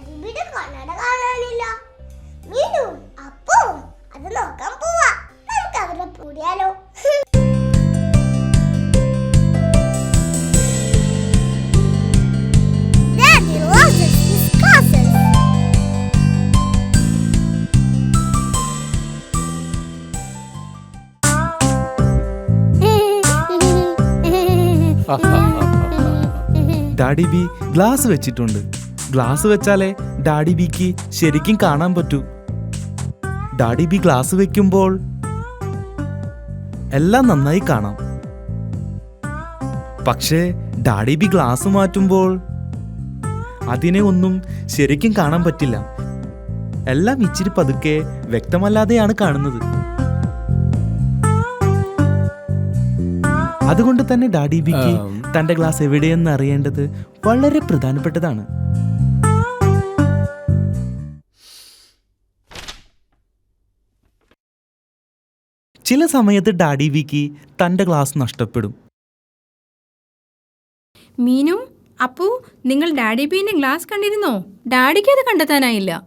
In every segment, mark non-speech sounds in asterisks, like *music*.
ഡാഡിയുടെ കണ്ണട കാണാനില്ല. മീനും അപ്പവും അത് നോക്കാൻ പോവാ. നമുക്ക് അവരെ കൂടിയാലോ ഡാഡി ബി ഗ്ലാസ് വെച്ചിട്ടുണ്ട്. ഗ്ലാസ് വെച്ചാലേ ഡാഡി ബിക്ക് ശരിക്കും കാണാൻ പറ്റൂ. ഡാഡി ബി ഗ്ലാസ് വെക്കുമ്പോൾ എല്ലാം നന്നായി കാണാം. പക്ഷേ ഡാഡി ബി ഗ്ലാസ് മാറ്റുമ്പോൾ അതിനെ ഒന്നും ശരിക്കും കാണാൻ പറ്റില്ല. എല്ലാം ഇച്ചിരി പതുക്കെ വ്യക്തമല്ലാതെയാണ് കാണുന്നത്. അതുകൊണ്ട് തന്നെ ഡാഡി ബിക്ക് തന്റെ ഗ്ലാസ് എവിടെയെന്ന് അറിയേണ്ടത് വളരെ പ്രധാനപ്പെട്ടതാണ്. ചില സമയത്ത് ഡാഡി വിക്ക് തന്റെ ക്ലാസ് നഷ്ടപ്പെടും. മീനു അപ്പു നിങ്ങൾ ഡാഡി ബീന്റെ ഗ്ലാസ് കണ്ടിരുന്നോ? ഡാഡിക്ക് അത് കണ്ടെത്താനായില്ല.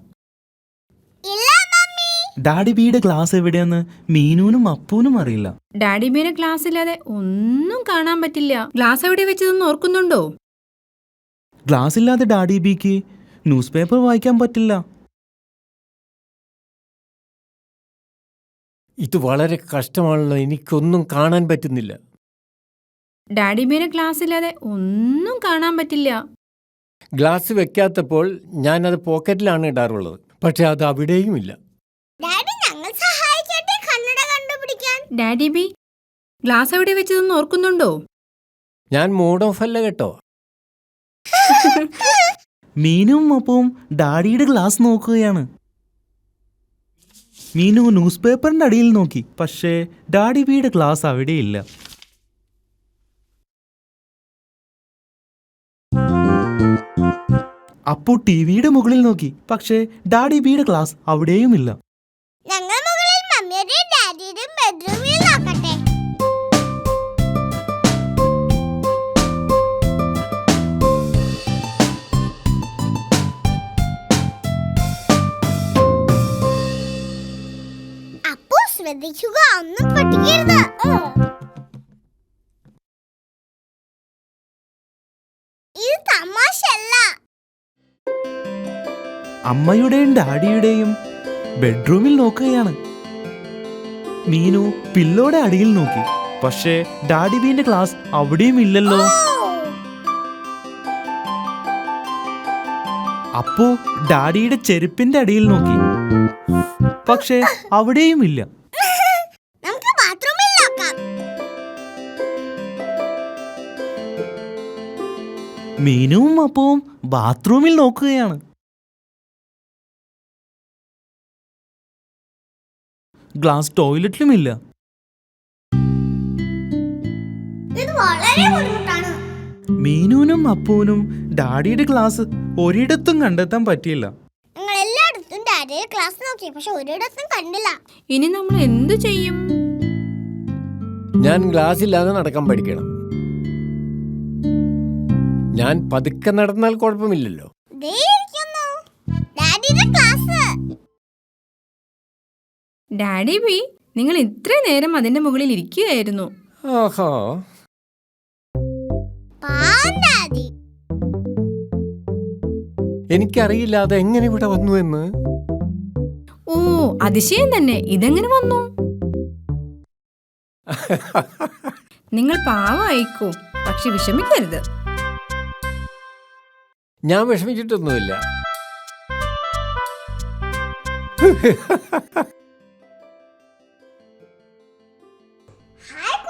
ഡാഡി ബിയുടെ ഗ്ലാസ് എവിടെയെന്ന് മീനൂനും അപ്പൂനും അറിയില്ല. ഡാഡി ബീനെ ഗ്ലാസ് ഇല്ലാതെ ഒന്നും കാണാൻ പറ്റില്ല. ഗ്ലാസ് എവിടെ വെച്ചതെന്ന് ഓർക്കുന്നുണ്ടോ? ഗ്ലാസ് ഇല്ലാതെ ഡാഡി ബിക്ക് ന്യൂസ് പേപ്പർ വായിക്കാൻ പറ്റില്ല. ഇത് വളരെ കഷ്ടമാണല്ലോ. എനിക്കൊന്നും കാണാൻ പറ്റുന്നില്ല. ഡാഡി മീന ഗ്ലാസ് ഇല്ലാതെ ഒന്നും കാണാൻ പറ്റില്ല. ഗ്ലാസ് വെക്കാത്തപ്പോൾ അത് പോക്കറ്റിലാണ് ഇടാറുള്ളത്. പക്ഷെ അത് അവിടെയും ഇല്ല. ഡാഡി ഞങ്ങൾ സഹായിക്കട്ടെ? കണ്ണട കണ്ടുപിടിക്കാൻ. ഡാഡി ബി ഗ്ലാസ് എവിടെ വെച്ചതെന്ന് ഓർക്കുന്നുണ്ടോ? ഞാൻ മൂഡ് ഓഫ് അല്ല കേട്ടോ. *laughs* മീനും അപ്പവും ഡാഡിയുടെ ഗ്ലാസ് നോക്കുകയാണ്. മീനു ന്യൂസ് പേപ്പറിന്റെ അടിയിൽ നോക്കി. പക്ഷേ ഡാഡി വീട് ഗ്ലാസ് അവിടെയില്ല. അപ്പു ടി വിയുടെ മുകളിൽ നോക്കി. പക്ഷേ ഡാഡി വീട് ഗ്ലാസ് അവിടെയുമില്ല. ശ്രദ്ധിക്കുക. ഒന്നും പൊട്ടിക്കരുത് ഇത് തമാശല്ല അമ്മയുടെയും ഡാഡിയുടെയും ബെഡ്റൂമിൽ നോക്കുകയാണ്. മീനു പില്ലോടെ അടിയിൽ നോക്കി. പക്ഷേ ഡാഡി ബീന്റെ ക്ലാസ് അവിടെയും ഇല്ലല്ലോ. അപ്പോ ഡാഡിയുടെ ചെരുപ്പിന്റെ അടിയിൽ നോക്കി. പക്ഷേ അവിടെയും ഇല്ല. മീനുവും അപ്പവും ബാത്റൂമിൽ നോക്കുകയാണ്. ഗ്ലാസ് ടോയ്ലറ്റിലുമില്ല. മീനുവിനും അപ്പൂനും ഡാഡിയുടെ ക്ലാസ് ഒരിടത്തും കണ്ടെത്താൻ പറ്റിയില്ല. ഞങ്ങൾ എല്ലായിടത്തും ഡാഡിയുടെ ക്ലാസ് നോക്കി പക്ഷെ ഒരിടത്തും കണ്ടില്ല. ഇനി നമ്മൾ എന്തു ചെയ്യും? ഞാൻ ഗ്ലാസ് ഇല്ലാതെ നടക്കാൻ പഠിക്കണം. ഞാൻ പതുക്കെ നടന്നാൽ കുഴപ്പമില്ലല്ലോ. ദേ ഇരിക്കുന്നു. ഡാഡിയുടെ ക്ലാസ്. ഡാഡി ബി നിങ്ങൾ ഇത്ര നേരം അതിന്റെ മുകളിൽ ഇരിക്കുകയായിരുന്നു. ഓഹോ എനിക്കറിയില്ല അത് എങ്ങനെ ഇവിടെ വന്നു എന്ന്. ഓ അതിശയം തന്നെ. ഇതെങ്ങനെ വന്നു? *laughs* നിങ്ങൾ പാവമായിക്കോ. പക്ഷെ വിഷമിക്കരുത്. ഞാൻ വിഷമിച്ചിട്ടൊന്നുമില്ല. Hi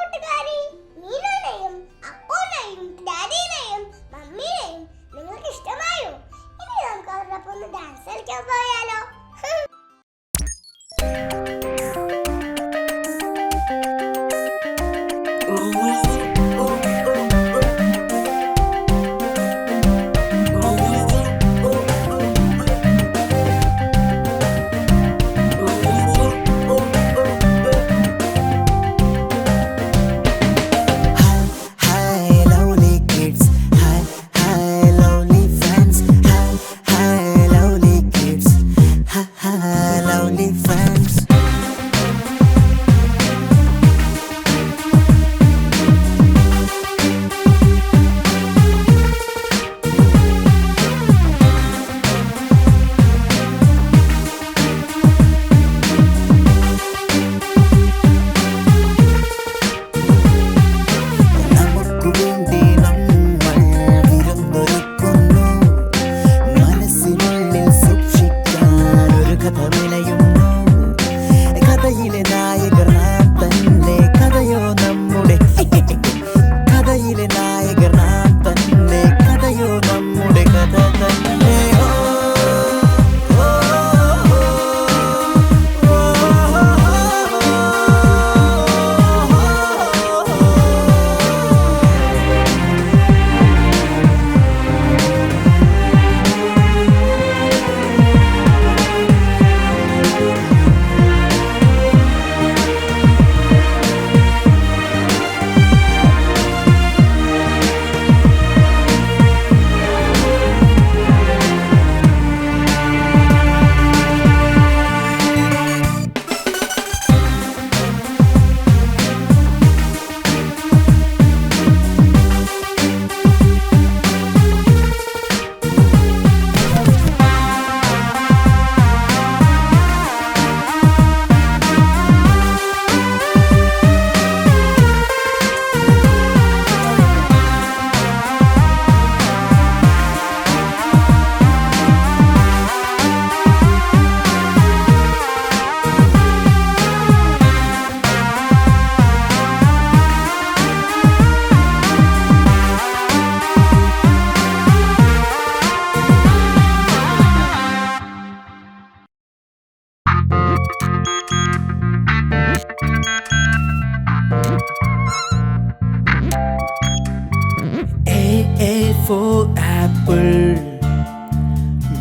apple.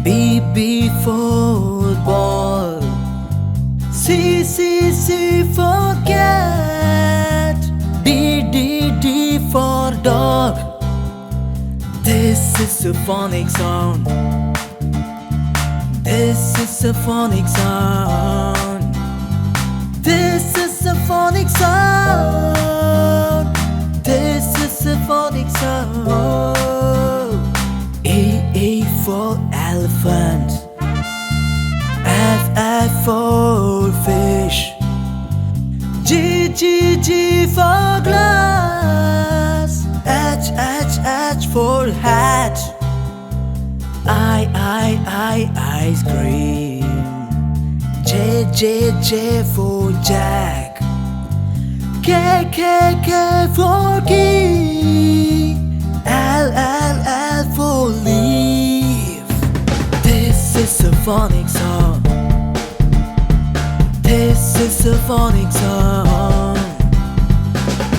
B B for ball. C C C for cat. D D D for dog. This is a phonic sound. This is a phonic sound. This is a phonic sound. This is a phonic sound. A A for elephant. F F for fish. G G G for glass. H H H for hat. I I I ice cream. J J J for Jack. K for key. L for. This is a phonic song. This is a phonic song.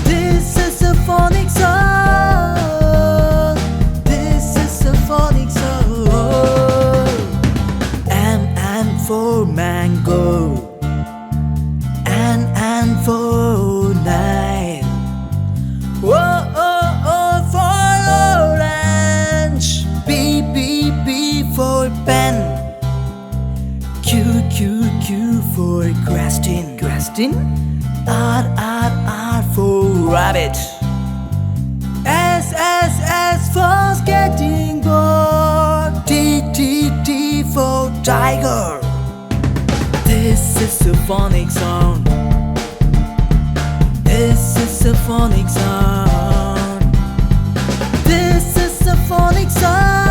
This is a phonic pen. Q Q Q for Grastin Grastin R R R for rabbit. S S S for skating board. T T T for tiger. This is a phonic sound. This is a phonic sound. This is a phonic sound.